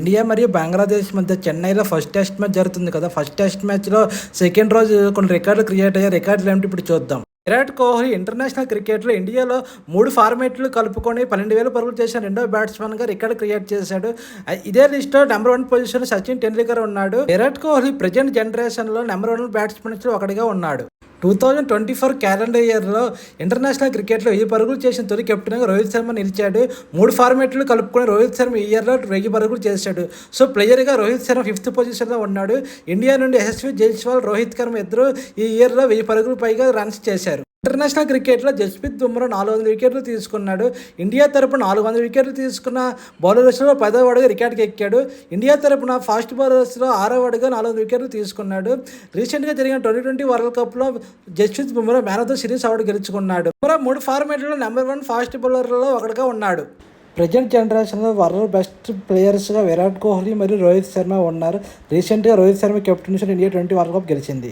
India మరియు బంగ్లాదేశ్ మధ్య చెన్నైలో ఫస్ట్ టెస్ట్ మ్యాచ్ జరుగుతుంది కదా. ఫస్ట్ టెస్ట్ మ్యాచ్లో సెకండ్ రోజు కొన్ని రికార్డులు క్రియేట్ అయ్యాయి. రికార్డులు ఏమిటి ఇప్పుడు చూద్దాం. విరాట్ కోహ్లీ ఇంటర్నేషనల్ క్రికెట్లో ఇండియాలో మూడు ఫార్మేట్లు కలుపుకొని పన్నెండు వేల పరుగులు చేసిన రెండో బ్యాట్స్మెన్గా రికార్డు క్రియేట్ చేశాడు. ఇదే లిస్ట్లో number one position Sachin Tendulkar ఉన్నాడు. విరాట్ కోహ్లీ ప్రజెంట్ జనరేషన్లో నెంబర్ వన్ బ్యాట్స్మెన్స్లో ఒకటిగా ఉన్నాడు. Two thousand twenty four calendar ఇయర్లో ఇంటర్నేషనల్ క్రికెట్లో వెయ్యి పరుగులు చేసిన తొలి కెప్టెన్గా రోహిత్ శర్మ నిలిచాడు. మూడు ఫార్మేట్లు కలుపుకొని రోహిత్ శర్మ ఈ ఇయర్లో వెయ్యి పరుగులు చేశాడు. సో ప్లేయర్గా రోహిత్ శర్మ ఫిఫ్త్ పొజిషన్లో ఉన్నాడు. ఇండియా నుండి యశస్వి జైస్వాల్ రోహిత్ శర్మ ఇద్దరు ఈ ఇయర్లో వెయ్యి పరుగులు పైగా రన్స్ చేశారు. ఇంటర్నేషనల్ క్రికెట్లో జస్ప్రీత్ బుమ్రా నాలుగు వందల వికెట్లు తీసుకున్నాడు. ఇండియా తరపున నాలుగు వందల వికెట్లు తీసుకున్న బౌలర్స్లో పదో వాడుగా రికార్డుకి ఎక్కాడు. ఇండియా తరపున ఫాస్ట్ బౌలర్స్లో ఆరవ వాడుగా నాలుగు వందల వికెట్లు తీసుకున్నాడు. రీసెంట్గా జరిగిన ట్వంటీ ట్వంటీ వరల్డ్ కప్లో Jasprit Bumrah man of the series award గెలుచుకున్నాడు. బుమ్రా మూడు ఫార్మేట్లో నెంబర్ వన్ ఫాస్ట్ బౌలర్లలో ఒకటిగా ఉన్నాడు. ప్రజెంట్ జనరేషన్లో వరల్డ్ బెస్ట్ ప్లేయర్స్గా విరాట్ కోహ్లీ మరియు రోహిత్ శర్మ ఉన్నారు. రీసెంట్గా Rohit Sharma captaincy India twenty world cup గెలిచింది.